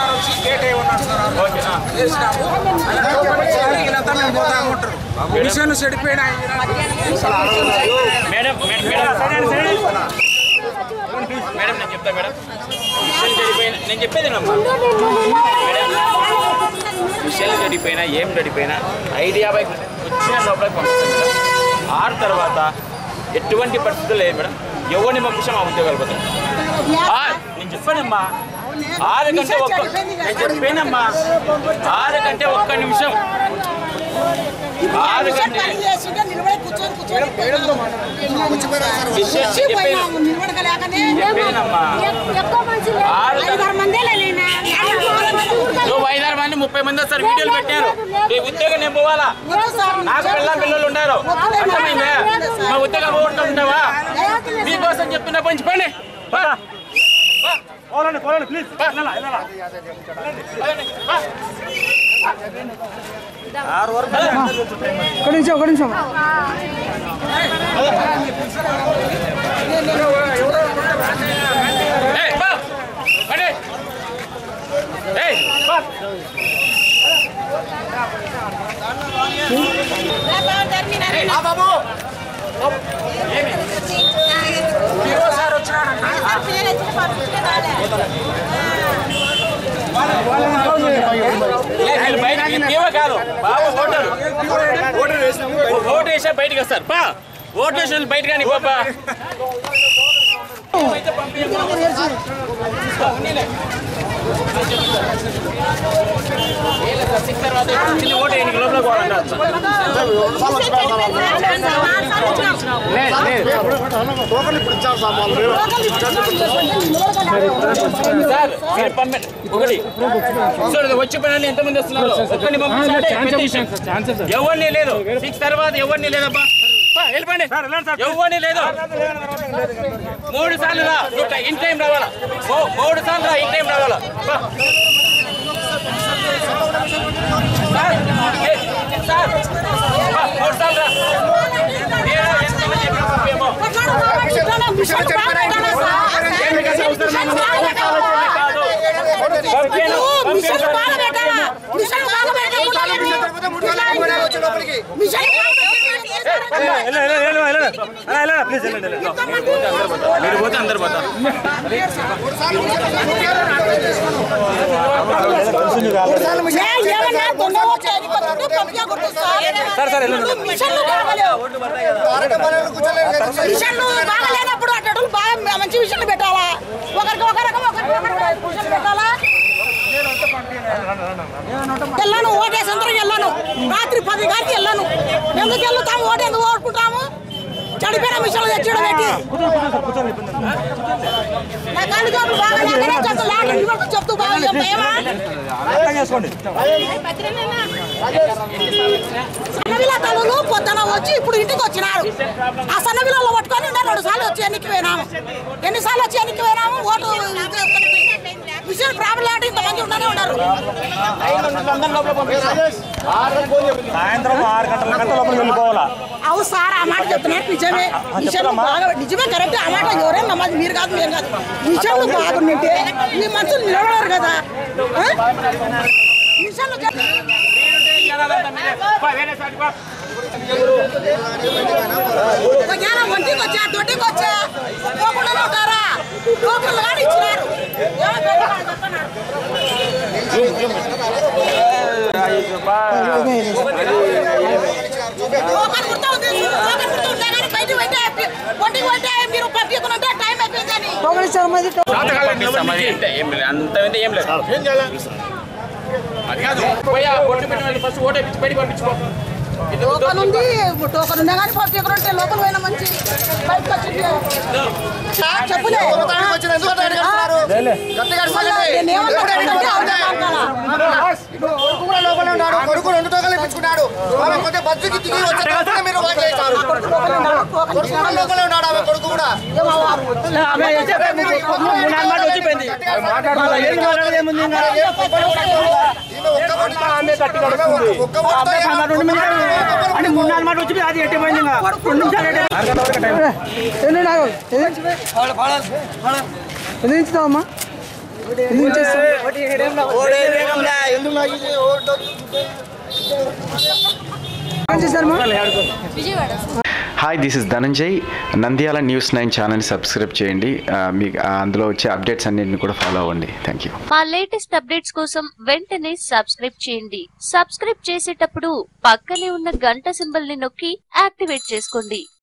Sir వచ్చి gate ఉన్నాడు sir. చేసినాము వీళ్ళంతా మేము పోతా ఉంటారు మిషన్లు చెడిపోయినాయి మేడం మేడం నేను చెప్తా మేడం. చెడిపోయినా నేను చెప్పేది గడిపోయినా ఏం గడిపోయినా ఐడియా బైక్ వచ్చిన లోపలికి పంపిస్తాం మేడం. ఆరు తర్వాత ఎటువంటి పరిస్థితులు లేదు మేడం. ఎవరిని పంపిస్తాం ఆ ఉద్యోగాలు పోతాం నేను చెప్పానమ్మా. ఆరు గంట ఒక్క నేను చెప్పానమ్మా. ఆరు గంట ఒక్క నిమిషం. ఆరు గంట చెప్పానమ్మా ఐదారు నువ్వు ఐదారు మంది ముప్పై మంది వస్తారు వీడియోలు పెట్టారు ఈ ఉద్యోగం నేను పోవాలా? నాకు పిల్ల పిల్లలు ఉన్నారు అర్థమైందా? మా ఉద్యోగం పోగొట్టుకుంటూ ఉంటావా మీకోసం చెప్తున్నా పంచి పని ఒక నిమిషం ఒక నిమిషం సార్ వచ్చినాడు కాదు బాబు ఓటర్ ఓటు వేసా బయటకు వస్తారు పా ఓటు వేసి బయట కానీ పాపా పోవాలంటారు సార్ మీరు పంపండి ఒకటి చూడండి వచ్చే పని ఎంతమంది వస్తున్నారు. ఎవరిని లేదు సిక్స్ తర్వాత ఎవరిని లేదబ్బా వెళ్ళిపోండి ఎవరిని లేదు మూడు సార్లు రా నువ్వు ఇన్ టైం రావాలా మూడు సార్లు రా ఇన్ టైం రావాలా. సార్ మూడు సార్లు రా ఏరా, ఎంతమంది చెప్పినా పంపేమో. ఏమి మీరు పోతే అందరు పోతారు బాగలేనప్పుడు అట్టడు బాగా మంచి మిషన్లు పెట్టాలా ఒకరికి ఒకరికి పెట్టాలా వెళ్ళాను ఓటేసి అందరం వెళ్ళాను రాత్రి పది గారికి వెళ్ళాను ఎందుకు వెళ్తాము చెడిపోయిన మిషన్లు తెచ్చడం పెట్టి నా కళ్ళు జోబులు బాగా లేకనే చెప్తూ లాటరీ ఇవ్వకు చెప్తూ బాగా చెప్పేమా సన్నవిల తల్లులు పొద్దున వచ్చి ఇప్పుడు ఇంటికి వచ్చినారు. ఆ సన్నవిలలో పట్టుకొని రెండు సార్లు వచ్చి ఎన్నికి పోయినాము. ఎన్నిసార్లు వచ్చి ఎన్నికి పోయినాము? ఓటు మిషన్ ప్రాబ్లం అంటే ఇంతమంది ఉండనే ఉన్నారు సాయంత్రం ఆరు గంటల గంటల లోపల వెళ్ళిపోవాలా? అవు సార్ ఆ మాట చెప్తున్నారు నిజమే మిషన్లు బాగా నిజమే కరెక్ట్ ఆ మాట ఎవరైనా నమ్మదు మీరు కాదు మేము కాదు మిషన్లు బాగుంటే మీ మనుషులు నిలబడరు కదా ఆ? మిషన్లు చెప్- ఒకవేళ ఒంటికి వచ్చా దొడ్డికి వచ్చా పోకుండా ఉంటారా లోకల్ కానీ ఇచ్చినారు ఏమో అది అంటే ఏం లేదు అంత అయితే ఏం లేదు అది కాదు పోయా ఓటు పెట్టిన వాళ్ళు ఫస్ట్ ఓటు వేయించి బయటికి పంపించుకో టోకన్ ఉంది టోకన్ ఉన్నా కానీ పంపించుకుంటే లోపల పోయిన మంచి బయటకు వచ్చింది. చెప్పులే. నేనేమన్నా కొడుకు కూడా లోపలే ఉన్నాడు కొడుకు రెండు టోకలు ఇప్పించుకున్నాడు ఆమె కొంచెం బస్సుకి వచ్చేటప్పుడు మీరు ఓట్ చేశారు. అని మూడు మాట వచ్చి అది ఎట్టిపోయింది రెండు నిమిషాలు hi this is Dhananjay Nandyal news nine ఛానల్ని సబ్స్క్రైబ్ చేయండి. మీకు అందులో వచ్చే అప్డేట్స్ అన్నింటిని కూడా ఫాలో అవ్వండి. థ్యాంక్ యూ మా లేటెస్ట్ అప్డేట్స్ కోసం వెంటనే సబ్స్క్రైబ్ చేయండి. సబ్స్క్రైబ్ చేసేటప్పుడు పక్కనే ఉన్న గంట సింబల్ని నొక్కి యాక్టివేట్ చేసుకోండి.